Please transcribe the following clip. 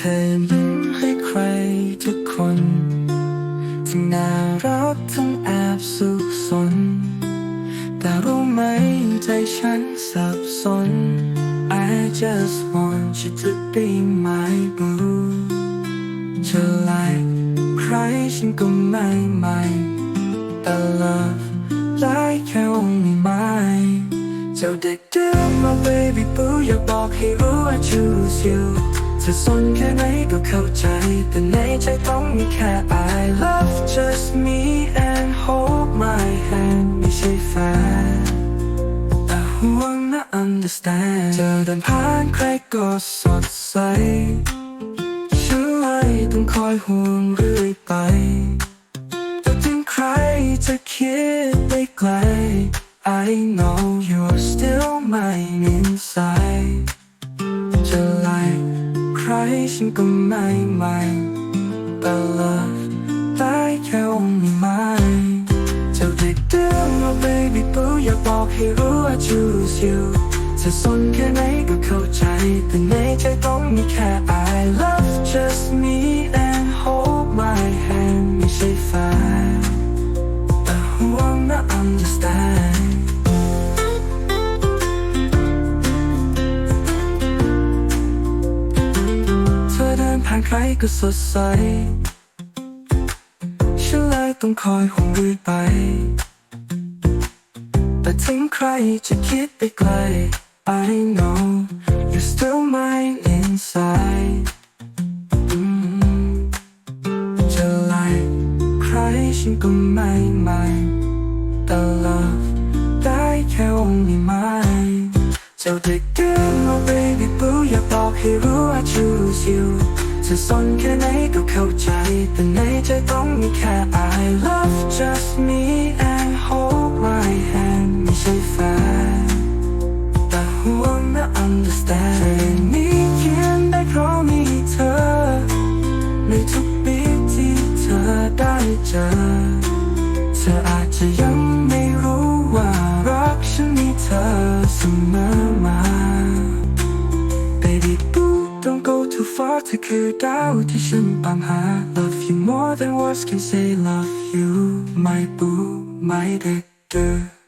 ธอยิ้มให้ใครทุกคนทั้งน่ารักทั้งแอบสุขสน แต่รู้ไหมใจฉันสับสน I just want you to be my boo เธอ like ใครฉันก็ไม่ไม่แต่ love like you only mine เจ้าเด็กดื้อ my baby boo อยากบอกให้รู้ว่า I choose you เธอสนแค่ไหนก็เข้าใจ แต่ในใจต้องมีแค่ I love just me and hold my hand ไม่ใช่แฟนแต่ห่วงนะ understand เจอเดินผ่านใครก็สดใสฉันเลยต้องคอยห่วงเรื่อยไปแต่ถึงใครจะคิดไปไกล I know you're still mine inside ใครฉันก็ไม่ใหม่แต่ love ได้แค่ only mine เจ้าเด็กดื้อมา baby boo อยากบอกให้รู้ว่า choose you จะสนแค่ไหนก็เข้าใจ แต่ในใจต้องมีแค่ I ครก็สดใส ฉันเลยต้องคอยห่วงรือยไป แต่ถึงใครจะคิดไปไกล I know you're still mine inside จะไล่ใครฉันก็ไม่ไม่แต่ love ได้แค่ only mine เจ้าเด็กดื้อมา baby boo อยากบอกให้รู้ว่า choose you จะสนแค่ไหนก็เข้าใจ แต่ในใจต้องมีแค่ I love just me and hold my hand ไม่ใช่แฟนแต่ห่วงนะ understand เพลงนี้เขียนได้เพราะมีเธอ ในทุกปีที่เธอได้เจอ เธออาจจะยังไม่รู้ว่ารักฉันมีเธอเสมอมา เธอคือดาวที่ฉันตามหา Love you more than words can say love you my boo my เด็กเด้อ